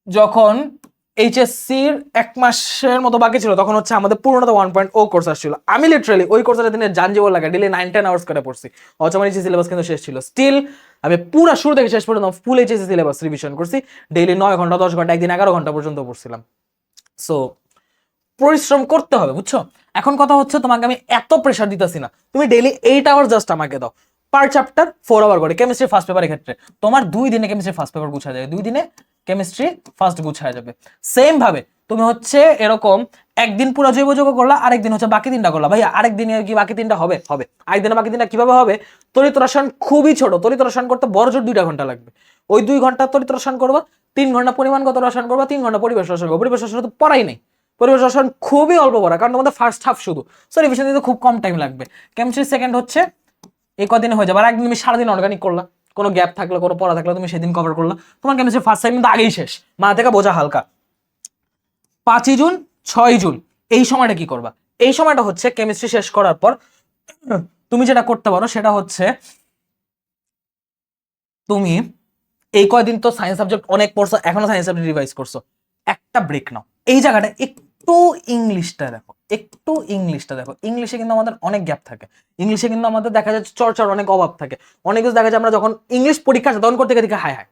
যখন এইচএসসির এক মাসের মতো বাকি ছিল, তখন হচ্ছে আমাদের পুরোনো ওয়ান পয়েন্ট ও কোর্স আসছিল। আমি লিটারালি ওই কোর্সের দিনে যান জীবন লাগে ডেলি নাইন টেন আওয়ার্স করে পড়ছি। অথচ আমার এইচএসসি সিলেবাস কিন্তু শেষ ছিল। স্টিল আমি পুরো শুরু থেকে শেষ পর্যন্ত ফুল এইচএসসি সিলেবাস রিভিশন করছি। ডেইলি নয় ঘণ্টা, দশ ঘণ্টা, একদিন এগারো ঘণ্টা পর্যন্ত পড়ছিলাম। সো পরিশ্রম করতে হবে, বুঝছ? এখন কথা হচ্ছে, তোমাকে আমি এত প্রেশার দিতেছি না। তুমি ডেইলি এইট আওয়ার জাস্ট আমাকে দাও। পার চ্যাপ্টার ফোর আওয়ার করে কেমিস্ট্রি ফার্স্ট পেপারের ক্ষেত্রে। তোমার দুই দিনে কেমিস্ট্রি ফার্স্ট পেপার গুছা যাবে, দুই দিনে কেমিস্ট্রি ফার্স্ট গুছায় যাবে। সেম ভাবে, তুমি হচ্ছে এরকম একদিন পুরো জৈব যৌগ করলা, আরেকদিন হচ্ছে বাকি তিনটা করলা। ভাই আরেক দিনে কি বাকি তিনটা হবে? হবে। আরেকদিনে বাকি তিনটা কীভাবে হবে? তরিত রসায়ন খুবই ছোট তরিত রসায়ন করতে বড় জোর দুইটা ঘণ্টা লাগবে। ওই দুই ঘণ্টা তরিত রসায়ন করবা, তিন ঘণ্টা পরিমাণগত রসায়ন করবা, তিন ঘণ্টা পরিবেশ রসায়ন করব। পরিবেশ রসায়ন তো পড়াই নেই। পরিবেশ রসায়ন খুবই অল্প পড়া, কারণ তোমাদের ফার্স্ট হাফ শুধু। সো রিভিশন দিতে খুব কম টাইম লাগবে। কেমিস্ট্রি সেকেন্ড হচ্ছে এই কদিনে হয়ে যাবে। আর একদিন তুমি সারাদিন অর্গানিক করলা, কোনো গ্যাপ থাকলে, কোনো পড়া থাকলে তুমি সেদিন কভার করলা। তোমার কেমিস্ট্রি ফার্স্ট টাইম কিন্তু আগেই শেষ মা থেকে বোঝা হালকা। পাঁচই জুন ছয় জুন, এই সময়টা কি করবা? এই সময়টা হচ্ছে কেমিস্ট্রি শেষ করার পর, তুমি যেটা করতে পারো সেটা হচ্ছে, তুমি এই কয়দিন তো সায়েন্স সাবজেক্ট অনেক পড়ছো, এখনও সায়েন্স সাবজেক্ট রিভাইজ করছ। একটা ব্রেক নাও। এই জায়গাটা একটু ইংলিশটা দেখো। একটু ইংলিশটা দেখো। ইংলিশে কিন্তু আমাদের অনেক গ্যাপ থাকে। ইংলিশে কিন্তু আমাদের দেখা যাচ্ছে চর্চার অনেক অভাব থাকে। অনেক কিছু দেখা যায় আমরা যখন ইংলিশ পরীক্ষা তখন করতে দেখি, হায় হায়,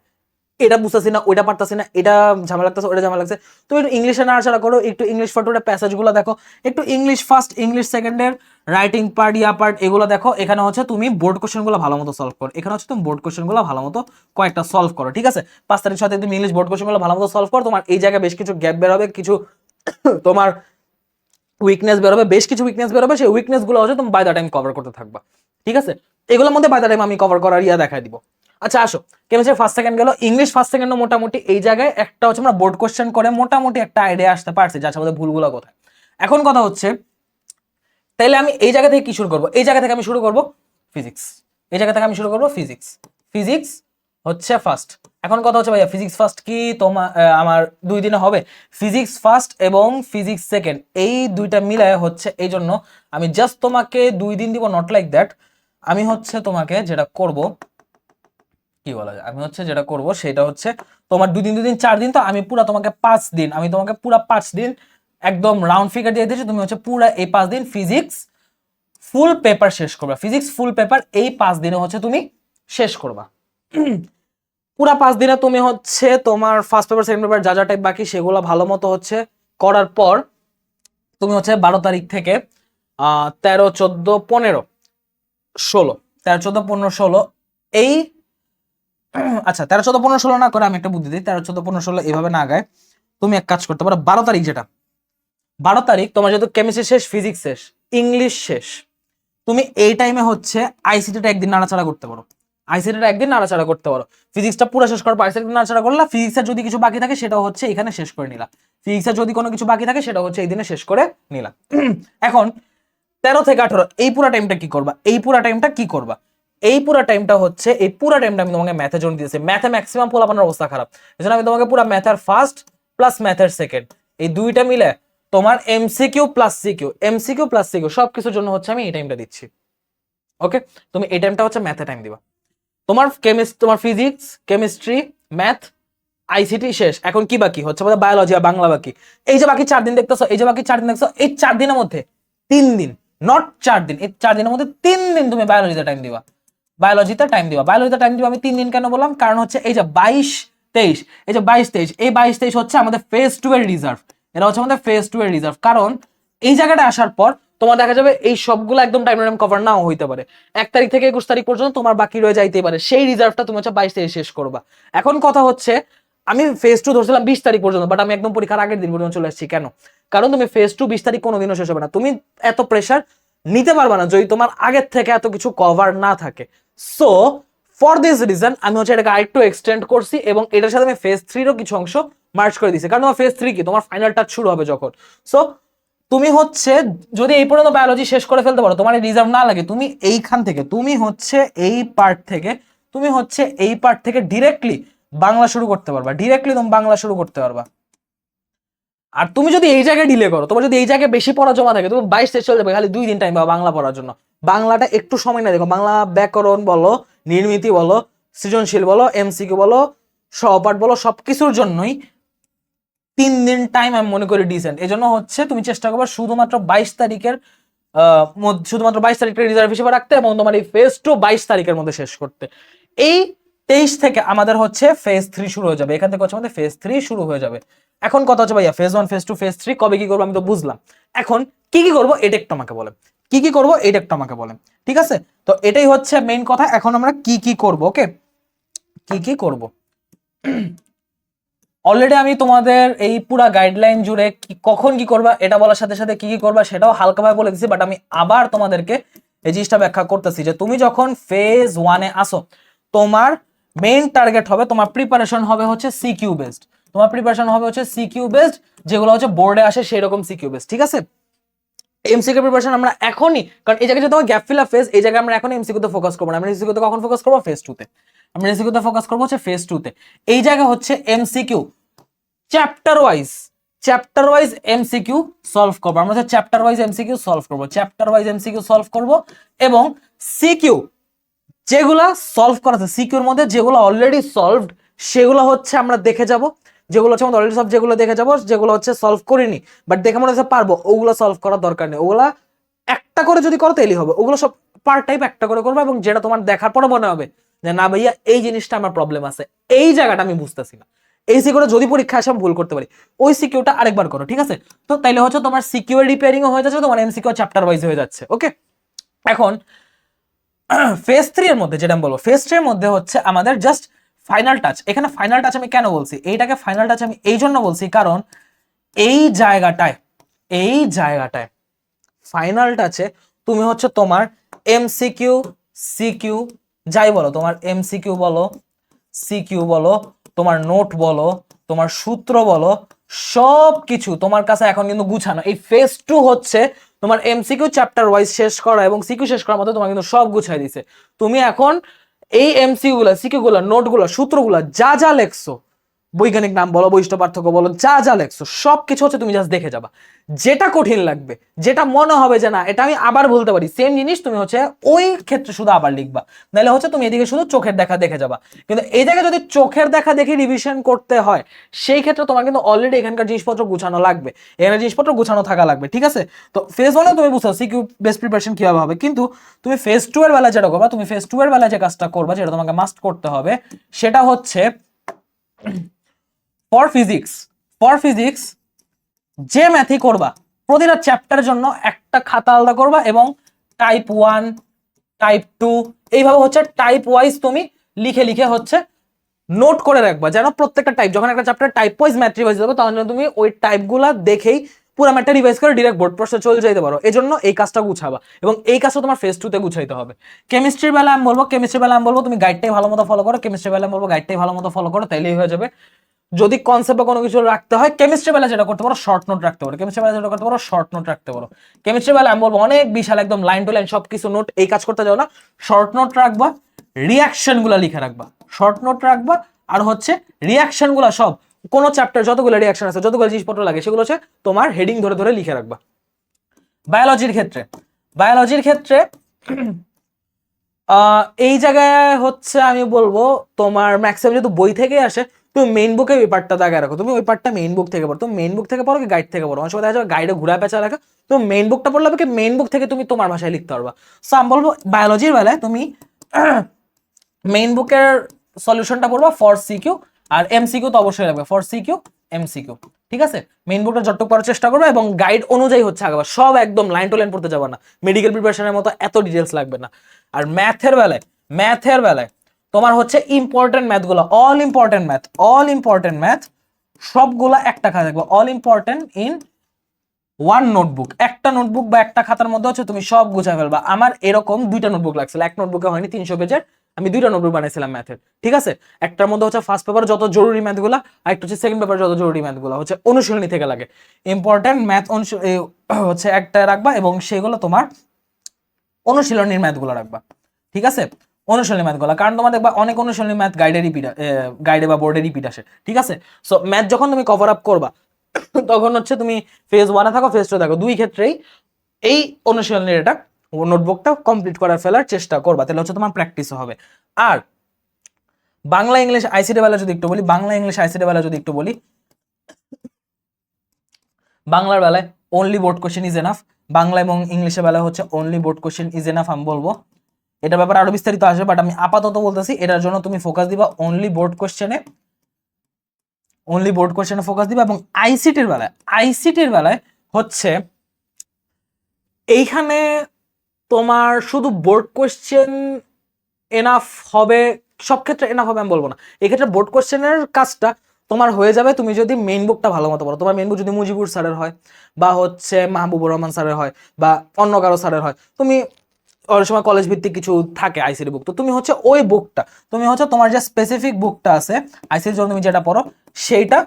এটা বুঝতেছি না, ওইটা পারতাছি না, এটা ঝামেলা লাগতেছে ওটা ঝামেলা লাগছে তুমি একটু ইংলিশে নাড়াচাড়া করো একটু ইংলিশ ফটোটা প্যাসেজগুলো দেখো। একটু ইংলিশ ফার্স্ট ইংলিশ সেকেন্ডের রাইটিং পার্ট ইয়া পার্ট এগুলো দেখো। এখানে হচ্ছে তুমি বোর্ড কোশ্চেনগুলো ভালো মতো সলভ করো। এখানে হচ্ছে তুমি বোর্ড কোশ্চেনগুলো ভালো মতো কয়েকটা সলভ করো, ঠিক আছে? পাঁচ তারিখ সাথে তুমি ইংলিশ বোর্ড কোশ্চেনগুলো ভালো মতো সলভ করো। তোমার এই জায়গায় বেশ কিছু গ্যাপ বেরোবে কিছু তোমার উইকনেস বেরোবে, বেশ কিছু উইকনেস বেরোবে, সেই উইকনেসগুলো হচ্ছে তুমি বাই দ্য টাইম কভার করতে থাকবা। ঠিক আছে? এগুলোর মধ্যে বাই দ্য টাইম আমি কভার করার ইয়া দেখাই দিব। আচ্ছা আসো। কেমিস্ট্রি ফার্স্ট সেকেন্ড গেল। ইংলিশ ফার্স্ট সেকেন্ডও মোটামুটি এই জায়গায় একটা হচ্ছে আমরা বোর্ড কোশ্চেন করে, মোটামুটি একটা আইডিয়া আসতে পারছি যে আচ্ছা আমাদের ভুলগুলো কোথায়? এখন কথা হচ্ছে তাহলে আমি এই জায়গা থেকে কি শুরু করব? এই জায়গা থেকে আমি শুরু করব ফিজিক্স এই জায়গা থেকে আমি শুরু করব ফিজিক্স ফিজিক্স হচ্ছে ফার্স্ট এখন কথা হচ্ছে ভাইয়া ফিজিক্স ফার্স্ট কি? তোমার আমার দুই দিনে হবে। ফিজিক্স ফার্স্ট এবং ফিজিক্স সেকেন্ড এই দুইটা মিলায় হচ্ছে এই জন্য আমি জাস্ট তোমাকে দুই দিন দিব নট লাইক দ্যাট আমি হচ্ছে তোমাকে যেটা করব, কি বলা যায়? আমি হচ্ছে যেটা করব সেটা হচ্ছে তোমার দুদিন দুদিন চার দিন তো আমি পুরো তোমাকে পাঁচ দিন, আমি তোমাকে পুরো পাঁচ দিন একদম রাউন্ড ফিগার দিয়ে দিয়েছি, তুমি হচ্ছে পুরো এই পাঁচ দিন ফিজিক্স ফুল পেপার শেষ করবা। ফিজিক্স ফুল পেপার এই পাঁচ দিনে হচ্ছে তুমি শেষ করবা। পুরা পাঁচ দিনে তুমি হচ্ছে তোমার ফার্স্ট পেপার সেকেন্ড পেপার যা যা টাইপ বাকি সেগুলো ভালো মতো হচ্ছে করার পর তুমি হচ্ছে বারো তারিখ থেকে তেরো, চোদ্দ, পনেরো, ষোলো, তেরো, চোদ্দ, পনেরো, ষোলো, এই আচ্ছা তেরো, চোদ্দ, পনেরো, ষোলো না করে আমি একটা বুদ্ধি দিই, তেরো, চোদ্দ, পনেরো, ষোলো এইভাবে না গায় তুমি এক কাজ করতে পারো, বারো তারিখ যেটা, বারো তারিখ তোমার যেহেতু কেমিস্ট্রি শেষ ফিজিক্স শেষ ইংলিশ শেষ, তুমি এই টাইমে হচ্ছে আইসিটিটা একদিন নাড়াচাড়া করতে পারো। আইসিটিটা একদিন নাড়াচাড়া করতে পারো। ফিজিক্সটা পুরো শেষ করার পর আইসিটি নাড়াচাড়া করলা ফিজিক্সের যদি কিছু বাকি থাকে সেটা হচ্ছে এখানে শেষ করে নিলাম ফিজিক্সের যদি কোনো কিছু বাকি থাকে সেটা হচ্ছে এই দিনে শেষ করে নিলাম এখন, তেরো থেকে আঠারো, এই পুরো টাইমটা কি করবা? এই পুরো টাইমটা কি করবা? এই পুরো টাইমটা হচ্ছে, এই পুরো টাইমটা আমি তোমাকে ম্যাথে জন্য দিয়েছি। ম্যাথে ম্যাক্সিমাম পোলাপানের অবস্থা খারাপ। এজন্য আমি তোমাকে পুরো ম্যাথের ফার্স্ট প্লাস ম্যাথের সেকেন্ড এই দুইটা মিলে তোমার MCQ plus CQ MCQ plus CQ সব কিছুর জন্য হচ্ছে আমি এই টাইমটা দিচ্ছি। ওকে তুমি এই টাইমটা হচ্ছে ম্যাথে টাইম দিবা। তোমার কেমিস্ট তোমার ফিজিক্স কেমিস্ট্রি ম্যাথ আইসিটি শেষ। এখন কি বাকি? হচ্ছে আমাদের বায়োলজি আর বাংলা বাকি। এই যে বাকি চার দিন দেখতেছো, এই যে বাকি চার দিন দেখছ এই চার দিনের মধ্যে তিন দিন নট চার দিন, এই চার দিনের মধ্যে তিন দিন তুমি বায়োলজিতে টাইম দিবা। বায়োলজিতে টাইম দিবা। বায়োলজিতে টাইম দিবা, আমি তিন দিন কেন বললাম? কারণ হচ্ছে এই যে বাইশ তেইশ, এই যে বাইশ তেইশ, এই বাইশ তেইশ হচ্ছে আমাদের ফেজ টু এর রিজার্ভ এটা হচ্ছে আমাদের ফেজ টু এর রিজার্ভ কারণ এই জায়গাটা আসার পর তোমার দেখা যাবে এই সবগুলো একদম টাইম টাইম কভার নাও হইতে পারে। এক তারিখ থেকে একুশ তারিখ পর্যন্ত তোমার বাকি রয়ে যাইতে পারে। সেই রিজার্ভটা তুমি হচ্ছে বাইশ তারিখ শেষ করবা। এখন কথা হচ্ছে, আমি ফেজ টু ধরছিলাম বিশ তারিখ পর্যন্ত বাট আমি একদম পরীক্ষার আগের দিন পর্যন্ত চলে আসছি। কেন? কারণ তুমি ফেজ টু বিশ তারিখ কোনোদিনও শেষ হবে না। তুমি এত প্রেশার নিতে পারবে না যদি তোমার আগের থেকে এত কিছু কভার না থাকে। সো ফর দিস রিজন আমি হচ্ছে এটাকে আরেকটু এক্সটেন্ড করছি এবং এটার সাথে আমি ফেজ থ্রিরও কিছু অংশ মার্চ করে দিছি কারণ তোমার ফেজ থ্রি কি? তোমার ফাইনাল টাচ শুরু হবে যখন। সো তুমি হচ্ছে যদি এই পর্যন্ত বায়োলজি শেষ করে ফেলতে পারো, তোমার রিজার্ভ না লাগে, তুমি এইখান থেকে, তুমি হচ্ছে এই পার্ট থেকে, তুমি হচ্ছে এই পার্ট থেকে ডিরেক্টলি বাংলা শুরু করতে পারবা ডিরেক্টলি তুমি বাংলা শুরু করতে পারবা। আর তুমি যদি এই জায়গায় ডিলে করো, তোমার যদি এই জায়গায় বেশি পড়া জমা থাকে তুমি বাইশ তেইশ চলে যাবে, খালি দুই দিন টাইম পাবা বাংলা পড়ার জন্য। বাংলাটা একটু সময় না দেখো, বাংলা ব্যাকরণ বলো, নির্মিতি বলো, সৃজনশীল বলো এমসিকিউ বলো, সহপাঠ বলো, সবকিছুর জন্যই তিন দিন টাইম আমি মনে করি ডিসেন্ট এই জন্য হচ্ছে তুমি চেষ্টা করবে শুধুমাত্র বাইশ তারিখের শুধুমাত্র বাইশ তারিখের রিজার্ভ হিসেবে রাখতে এবং তোমার এই ফেজ টু বাইশ তারিখের মধ্যে শেষ করতে। এই তেইশ থেকে আমাদের হচ্ছে ফেজ থ্রি শুরু হয়ে যাবে। এখান থেকে হচ্ছে আমাদের ফেজ থ্রি শুরু হয়ে যাবে। এখন কথা হচ্ছে ভাইয়া phase one phase two phase three কবে কি করব আমি তো বুঝলাম। এখন কি কি করব এটা একটু আমাকে বলে। কি কি করব এটা একটু আমাকে বলে। ঠিক আছে? তো এটাই হচ্ছে মেইন কথা। এখন আমরা কি কি করব ওকে কি কি করব? অলরেডি আমি তোমাদের এই পুরা গাইডলাইন জুড়ে কখন কি করবা, এটা বলার সাথে সাথে কি কি করবা সেটাও হালকাভাবে বলে দিচ্ছি বাট আমি আবার তোমাদেরকে এই জিনিসটা ব্যাখ্যা করতেছি যে তুমি যখন ফেজ ওয়ানে আসো, তোমার মেইন টার্গেট হবে, তোমার প্রিপারেশন হবে হচ্ছে সিকিউ বেসড তোমার প্রিপারেশন হবে হচ্ছে সিকিউ বেসড যেগুলো হচ্ছে বোর্ডে আসে সেই রকম সিকিউ বেসড ঠিক আছে? এমসিকিউ প্রিপারেশন আমরা এখনই, কারণ এই জায়গায় যে তোমার গ্যাপ ফিল ফেজ এই জায়গায় আমরা এখন এমসিকিউ তে ফোকাস করব না। আমরা এমসিকিউ তে কখন ফোকাস করব? ফেজ টু তে। আমরা এমসিকিউ তে ফোকাস করব হচ্ছে ফেজ টু তে। এই জায়গা হচ্ছে MCQ chapter wise chapter wise MCQ solve করব। আমরা চ্যাপ্টার ওয়াইজ এমসিকিউ সলভ করব। চ্যাপ্টার ওয়াইজ এমসিকিউ সলভ করব এবং সিকিউ যেগুলা সলভ করা আছে সিকিউর মধ্যে যেগুলো অলরেডি সলভড সেগুলো হচ্ছে আমরা দেখে যাব। যেগুলো হচ্ছে আমাদের অলরেডি সব যেগুলো দেখে যাব, যেগুলো হচ্ছে সলভ করিনি। বাট দেখে মনে হচ্ছে পারব, ওগুলো সলভ করার দরকার নেই। ওগুলা একটা করে যদি করো, তাইলেই হবে। ওগুলো সব পার্ট টাইপ একটা করে করবে এবং যেটা তোমার দেখার পরে মনে হবে যে, না ভাইয়া, এই জিনিসটা আমার প্রবলেম আছে। এই জায়গাটা আমি বুঝতেছি না। এই সিকিউটা যদি পরীক্ষা আসে, আমি ভুল করতে পারি। ওই সিকিউটা আরেকবার করো, ঠিক আছে? তো তাইলে হচ্ছে তোমার সিকিউর রিপেয়ারিং হয়ে যাচ্ছে, তোমার এমসিকিউ চ্যাপ্টার ওয়াইজ হয়ে যাচ্ছে ওকে এখন ফেজ থ্রি এর মধ্যে যেটা আমি বলব ফেজ থ্রি এর মধ্যে হচ্ছে আমাদের জাস্ট ফাইনাল টাচ এখানে ফাইনাল টাচ আমি কেন বলছি? এইটাকে ফাইনাল টাচ আমি এই জন্য বলছি কারণ এই জায়গাটায় এই জায়গাটায় ফাইনাল টাচে তুমি হচ্ছে তোমার এমসিকিউ সিকিউ যাই বলো, তোমার এমসিকিউ বলো সিকিউ বলো তোমার নোট বলো, তোমার সূত্র বলো সব কিছু তোমার কাছে এখন কিন্তু গুছানো। এই ফেজ টু হচ্ছে তোমার এমসিকিউ চ্যাপ্টার ওয়াইজ শেষ করা এবং সিকিউ শেষ করার মধ্যে তোমার কিন্তু সব গুছাই দিছে। তুমি এখন এই এমসিকিউ গুলা সিকিউ গুলা নোটগুলা, সূত্রগুলা যা যা লেখছো বৈজ্ঞানিক নাম বলো, বৈশিষ্ট্য পার্থক্য বলো, যা যা লেখছো সব কিছু হচ্ছে তুমি জাস্ট দেখে যাবা। যেটা কঠিন লাগবে, যেটা মনে হবে যে না, এটা আমি আবার বলতে পারি সেম জিনিস তুমি হচ্ছে ওই ক্ষেত্রে শুধু আবার লিখবা। নাহলে হচ্ছে তুমি এদিকে শুধু চোখের দেখা দেখে যাবা। কিন্তু এই জায়গায় যদি চোখের দেখা দেখে রিভিশন করতে হয়, সেই ক্ষেত্রে তোমার কিন্তু অলরেডি এখানকার জিনিসপত্র গুছানো লাগবে। এখানে জিনিসপত্র গুছানো থাকা লাগবে, ঠিক আছে? তো ফেজ ওয়ানে তুমি বুঝছ সিকিউ বেস্ট প্রিপারেশন কীভাবে হবে। কিন্তু তুমি ফেজ টু এর বেলা যেটা করবা, তুমি ফেজ টু এর বেলা যে কাজটা করবা, যেটা তোমাকে মাস্ট করতে হবে, সেটা হচ্ছে ফর ফিজিক্স ফর ফিজিক্স যে ম্যাথই করবা, প্রতিটা চ্যাপ্টারের জন্য একটা খাতা আলাদা করবা এবং টাইপ ওয়ান টাইপ টু এইভাবে হচ্ছে টাইপ ওয়াইজ তুমি লিখে লিখে হচ্ছে নোট করে রাখবা। যেন প্রত্যেকটা টাইপ যখন একটা chapter type wise math revise হবে তখন তুমি ওই টাইপগুলা দেখেই পুরো ম্যাথটা রিভাইজ করে ডিরেক্ট বোর্ড প্রশ্নে চলে যেতে পারো। এই জন্য এই কাজটা গুছাবা এবং এই কাজটা তোমার ফেস টুতে গুছাইতে হবে। কেমিস্ট্রির বেলা আমি বলব কেমিস্ট্রির বেলা আমি বলব, তুমি গাইডটাই ভালো মতো ফলো করো কেমিস্ট্রির বেলা আমি বলব গাইডটাই ভালো মতো ফলো করো, তাইলেই হয়ে যাবে। যদি কনসেপ্ট বা কোনো কিছু রাখতে হয় কেমিস্ট্রি বেলা যেটা করতে পারো শর্ট নোট রাখতে পারো কেমিস্ট্রি বেলা যেটা করতে পারো শর্ট নোট রাখতে পারো। কেমিস্ট্রি বেলা আমি বলব অনেক বিশাল, একদম লাইন টু লাইন সব কিছু নোট এই কাজ করতে যাও না। শর্ট নোট রাখবা রিয়াকশনগুলা লিখে রাখবা। শর্ট নোট রাখবা, আর হচ্ছে রিয়াকশনগুলা সব, কোন চ্যাপ্টার যতগুলো রিয়াকশন আছে, যতগুলো জিনিসপত্র লাগে, সেগুলো হচ্ছে তোমার হেডিং ধরে ধরে লিখে রাখবা। বায়োলজির ক্ষেত্রে বায়োলজির ক্ষেত্রে এই জায়গায় হচ্ছে আমি বলব তোমার ম্যাক্সিমাম যেহেতু বই থেকে আসে তুমি মেইন বুকে ওই পার্টটা দাগায় রাখো। তুমি ওই পার্টটা মেইন বুক থেকে পড়ো। তুমি মেইন বুক থেকে পড়ো কি গাইড থেকে পড়ো? অনেক সময় দেখা যাবে গাইডে ঘুরা পেঁচা রাখো। তুমি মেইন বুকটা পড়লে কি মেইন বুক থেকে তুমি তোমার ভাষায় লিখতে পারবা। সো আমি বলব বায়োলজির বেলায় তুমি মেইন বুকের সলিউশনটা পড়বা ফর সিকিউ আর এমসিকিউ তো অবশ্যই লাগবে। ফর সিকিউ এমসিকিউ ঠিক আছে? মেইন বুকটা যতটুকু পড়ার চেষ্টা করবে এবং গাইড অনুযায়ী হচ্ছে আগাবা। সব একদম লাইন টু লাইন পড়তে যাবে না। মেডিকেল প্রিপারেশনের মতো এত ডিটেলস লাগবে না। আর ম্যাথের বেলায় ম্যাথের বেলায় তোমার হচ্ছে ইম্পর্টেন্ট ম্যাথগুলো all important math all important math সবগুলা একটা খাতা থাকবে all important in one notebook একটা নোটবুক বা একটা খাতার মধ্যে হচ্ছে তুমি সব গুছাই ফেলবা। আমার এরকম দুইটা নোটবুক লাগছিল। এক নোটবুকে হয়নি তিনশো পেজের, আমি দুইটা নোটবুক বানিয়েছিলাম ম্যাথের ঠিক আছে? একটার মধ্যে হচ্ছে ফার্স্ট পেপার যত জরুরি ম্যাথগুলো আর একটা হচ্ছে সেকেন্ড পেপার যত জরুরি ম্যাথগুলো হচ্ছে অনুশীলনী থেকে লাগে। ইম্পর্টেন্ট ম্যাথ হচ্ছে একটা রাখবা এবং সেগুলো তোমার অনুশীলনীর ম্যাথগুলো রাখবা। ঠিক আছে? অনুশীলনী ম্যাথগুলো কারণ তোমার দেখবা অনেক অনুশীলনী ম্যাথ গাইডে রিপিট গাইডে বা বোর্ডে রিপিট আসে, ঠিক আছে? সো ম্যাথ যখন তুমি কভার আপ করবা, তখন হচ্ছে তুমি ফেজ ওয়ানে থাকো ফেজ টু থাকো, দুই ক্ষেত্রেই এই অনুশীলনের এটা নোটবুকটা কমপ্লিট করার ফেলার চেষ্টা করবা, তাহলে হচ্ছে তোমার প্র্যাকটিস হবে। আর বাংলা ইংলিশ আইসিডি বেলা যদি একটু বলি, বাংলা ইংলিশ আইসিডি বেলা যদি একটু বলি, বাংলার বেলায় only board question is enough Bangla এবং ইংলিশের বেলা হচ্ছে only board question is enough আমি বলব। এটা ব্যাপারে আরও বিস্তারিত আসবে বাট আমি আপাতত বলতেছি, এটার জন্য তুমি ফোকাস দিবা অনলি বোর্ড কোশ্চেনে অনলি বোর্ড কোশ্চেনে ফোকাস দিবা এবং আইসিটির বেলায় আইসিটির বেলায় হচ্ছে, এইখানে তোমার শুধু বোর্ড কোশ্চেন এনাফ হবে, সব ক্ষেত্রে এনাফ হবে আমি বলব না। এক্ষেত্রে বোর্ড কোশ্চেনের কাজটা তোমার হয়ে যাবে, তুমি যদি মেইন বুকটা ভালো মতো পড়ো, তোমার মেইন বুক যদি মুজিবুর স্যারের হয়, বা হচ্ছে মাহবুবুর রহমান স্যারের হয়, বা অন্য কারও স্যারের হয়, তুমি অনেক সময় কলেজ ভিত্তিক কিছু থাকে আইসিডি বুক তো তুমি হচ্ছে ওই বুকটা তুমি হচ্ছে তোমার যে স্পেসিফিক বুকটা আছে আইসিডির জন্য তুমি যেটা পড়ো, সেইটা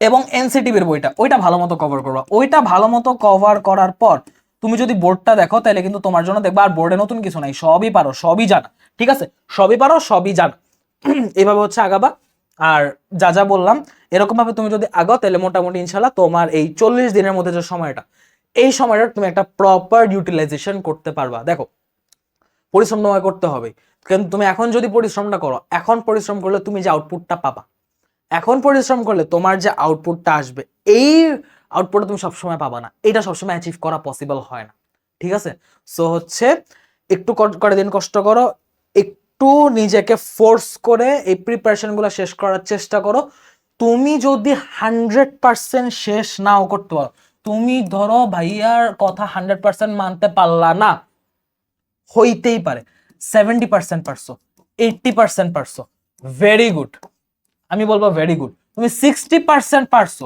এবং এনসিটিভির বইটা, ওইটা ভালো মতো কভার করবা। ওইটা ভালো মতো কভার করার পর তুমি যদি বোর্ডটা দেখো, তাহলে কিন্তু তোমার জন্য দেখবা আর বোর্ডে নতুন কিছু নাই, সবই পারো, সবই জানা, ঠিক আছে? সবই পারো, সবই জানা। এইভাবে হচ্ছে আগাবা। আর যা যা বললাম এরকম ভাবে তুমি যদি আগাও তাহলে মোটামুটি ইনশাল্লাহ তোমার এই চল্লিশ দিনের মধ্যে যে সময়টা এই সময়টা তুমি একটা প্রপার ইউটিলাইজেশন করতে পারবা। দেখো, পরিশ্রম তোমায় করতে হবে। কিন্তু তুমি এখন যদি পরিশ্রমটা করো, এখন পরিশ্রম করলে তুমি যে আউটপুটটা পাবা। এখন পরিশ্রম করলে তোমার যে আউটপুটটা আসবে, এই আউটপুটটা তুমি সবসময় পাবা না। এটা সবসময় অ্যাচিভ করা পসিবল হয় না। ঠিক আছে? সো হচ্ছে একটু করে দিন কষ্ট করো, একটু নিজেকে ফোর্স করে এই প্রিপারেশনগুলো শেষ করার চেষ্টা করো। তুমি যদি হান্ড্রেড পার্সেন্ট শেষ নাও করতে পারো তুমি ধরো ভাইয়ার কথা হান্ড্রেড পার্সেন্ট মানতে পারলা না, হইতেই পারে। সেভেন্টি পার্সেন্ট পারছ এইটটি পার্সেন্ট পারছ ভেরি গুড আমি বলব ভেরি গুড তুমি সিক্সটি পার্সেন্ট পারছ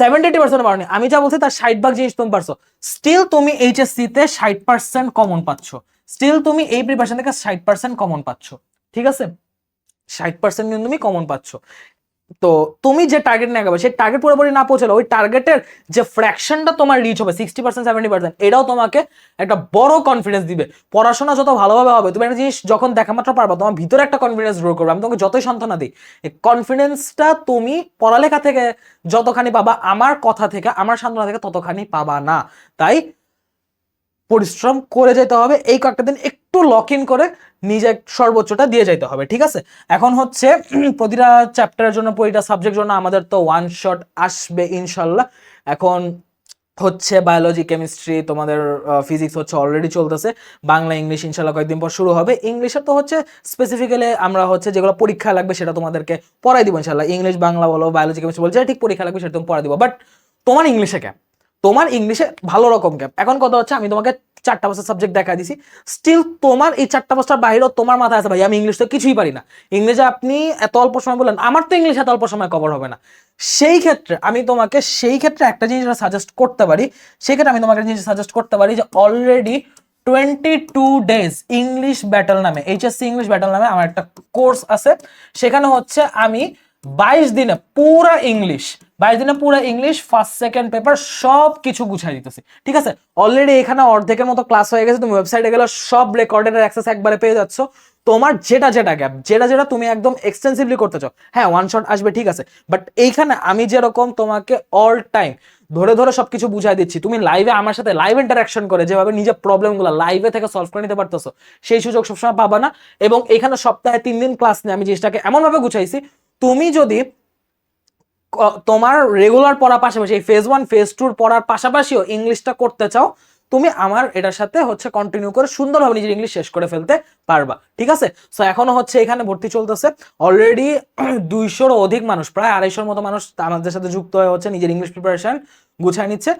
সেভেন্টি পার্সেন্ট পারনি। আমি যা বলছি তার ষাট ভাগ জিনিস তুমি পারছ। স্টিল তুমি এইচএসসি তে ষাট পার্সেন্ট কমন পাচ্ছ। স্টিল তুমি এই প্রিপারেশন থেকে ষাট পার্সেন্ট কমন পাচ্ছ। ঠিক আছে? ষাট পার্সেন্ট কিন্তু তুমি কমন পাচ্ছ। তো তুমি যে টার্গেট নিয়ে গেবে সেই টার্গেট পুরোপুরি না পৌঁছালে ওই টার্গেটের যে ফ্র্যাকশনটা তোমার রিচ হবে সিক্সটি পার্সেন্ট সেভেন্টি পার্সেন্ট এটাও তোমাকে একটা বড় কনফিডেন্স দিবে। পড়াশোনা যত ভালোভাবে হবে, তুমি একটা জিনিস যখন দেখা মাত্র পারবা, তোমার ভিতরে একটা কনফিডেন্স গ্রো করবে। আমি তোমাকে যতই সান্ত্বনা দিই কনফিডেন্সটা তুমি পড়ালেখা থেকে যতখানি পাবা, আমার কথা থেকে, আমার সান্ত্বনা থেকে ততখানি পাবা না। তাই পরিশ্রম করে যেতে হবে, এই কয়েকটা দিন একটু লক ইন করে নিজের সর্বোচ্চটা দিয়ে যেতে হবে, ঠিক আছে? এখন হচ্ছে প্রতিটা চ্যাপ্টারের জন্য, প্রতিটা সাবজেক্ট জন্য আমাদের তো ওয়ান শট আসবে ইনশাল্লাহ। এখন হচ্ছে বায়োলজি কেমিস্ট্রি তোমাদের ফিজিক্স হচ্ছে অলরেডি চলতেছে। বাংলা ইংলিশ ইনশাল্লাহ কয়েকদিন পর শুরু হবে। ইংলিশের তো হচ্ছে স্পেসিফিক্যালি আমরা হচ্ছে যেগুলো পরীক্ষা লাগবে সেটা তোমাদেরকে পড়াই দিব ইনশাল্লাহ। ইংলিশ বাংলা বলো বায়োলজি কেমিস্ট্রি বলো যেটা ঠিক পরীক্ষা লাগবে সেটা তুমি পড়াই দিব। বাট তোমার ইংলিশে ক্যাপ তোমার ইংলিশে ভালো রকম ক্যাপ এখন কথা হচ্ছে আমি তোমাকে চারটা বছর সাবজেক্ট দেখা দিছি। স্টিল তোমার এই চারটা বছর বাইরেও তোমার মাথায় আছে ভাই, আমি ইংলিশ তো কিছুই পারি না। ইংরেজি আপনি এত অল্প সময় বললেন, আমার তো ইংলিশ এত অল্প সময় কভার হবে না। সেই ক্ষেত্রে আমি তোমাকে, সেই ক্ষেত্রে একটা জিনিস সাজেস্ট করতে পারি, সেই ক্ষেত্রে আমি তোমাকে জিনিস সাজেস্ট করতে পারি যে already twenty two days English battle নামে এইচএসসি ইংলিশ ব্যাটল নামে আমার একটা কোর্স আছে। সেখানে হচ্ছে আমি বাইশ দিনে পুরা ইংলিশ বাইশ দিনে পুরো ইংলিশ ফার্স্ট সেকেন্ড পেপার সব কিছু গুছাই দিতেছি। ঠিক আছে? অলরেডি এখানে অর্ধেকের মতো ক্লাস হয়ে গেছে, তুমি ওয়েবসাইটে গেলে সব রেকর্ডের অ্যাক্সেস একবারে পেয়ে যাচ্ছ। তোমার যেটা যেটা গ্যাপ যেটা যেটা তুমি একদম এক্সটেন্সিভলি করতে চাও। হ্যাঁ ওয়ান শট আসবে, ঠিক আছে। বাট এইখানে আমি যেরকম তোমাকে অল টাইম ধরে ধরে সবকিছু বুঝাই দিচ্ছি, তুমি লাইভে আমার সাথে লাইভ ইন্টারাকশন করে যেভাবে নিজের প্রবলেমগুলো লাইভে থেকে সলভ করে নিতে পারতেছো, সেই সুযোগ সবসময় পাবা না। এবং এখানে সপ্তাহে তিন দিন ক্লাস নিয়ে আমি জিনিসটাকে এমনভাবে গুছাইছি, তুমি যদি তোমার রেগুলার পড়ার পাশাপাশি, এই ফেজ ওয়ান ফেজ টুর পড়ার পাশাপাশিও ইংলিশটা করতে চাও, তুমি আমার এটার সাথে হচ্ছে কন্টিনিউ করে সুন্দরভাবে নিজের ইংলিশ শেষ করে ফেলতে পারবা, ঠিক আছে? সো এখনও হচ্ছে এখানে ভর্তি চলতেছে। অলরেডি দুইশোর অধিক মানুষ, প্রায় আড়াইশোর মতো মানুষ আমাদের সাথে যুক্ত হয়ে হচ্ছে নিজের ইংলিশ প্রিপারেশন গুছায় নিচ্ছে।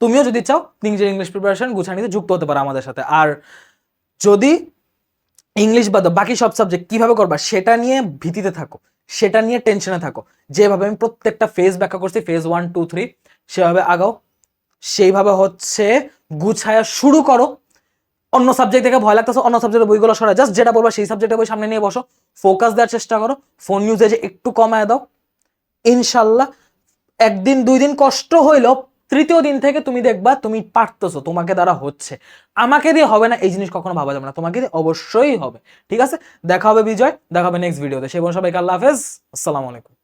তুমিও যদি চাও, নিজের ইংলিশ প্রিপারেশন গুছায় নিতে যুক্ত হতে পারো আমাদের সাথে। আর যদি ইংলিশ বাদ বাকি সব সাবজেক্ট কীভাবে করবা, সেটা নিয়ে ভীতিতে থাকো। সেটা নিয়ে টেনশনে থাকো। যেভাবে আমি প্রত্যেকটা ফেজ ব্যাখ্যা করছি ফেজ ওয়ান টু থ্রি সেভাবে আগাও। সেইভাবে হচ্ছে গুছায়া শুরু করো। অন্য সাবজেক্ট থেকে ভয় লাগতেছে, অন্য সাবজেক্টের বইগুলো সরা জাস্ট যেটা বলব সেই সাবজেক্টের বই সামনে নিয়ে বসো। ফোকাস দেওয়ার চেষ্টা করো। ফোন ইউজেজ একটু কমায় দাও। ইনশাল্লাহ, একদিন, দুই দিন কষ্ট হইলেও তৃতীয় দিন থেকে তুমি দেখবা তুমি পারতেছো, তোমাকে দ্বারা হচ্ছে। আমাকে দিয়ে হবে না, এই জিনিস কখনো ভাবা যাবে না, তোমাকে দিয়ে অবশ্যই হবে। ঠিক আছে? দেখা হবে বিজয়, দেখা হবে নেক্সট ভিডিওতে সেই সবাইকে আল্লাহ হাফেজ। আসসালামু আলাইকুম।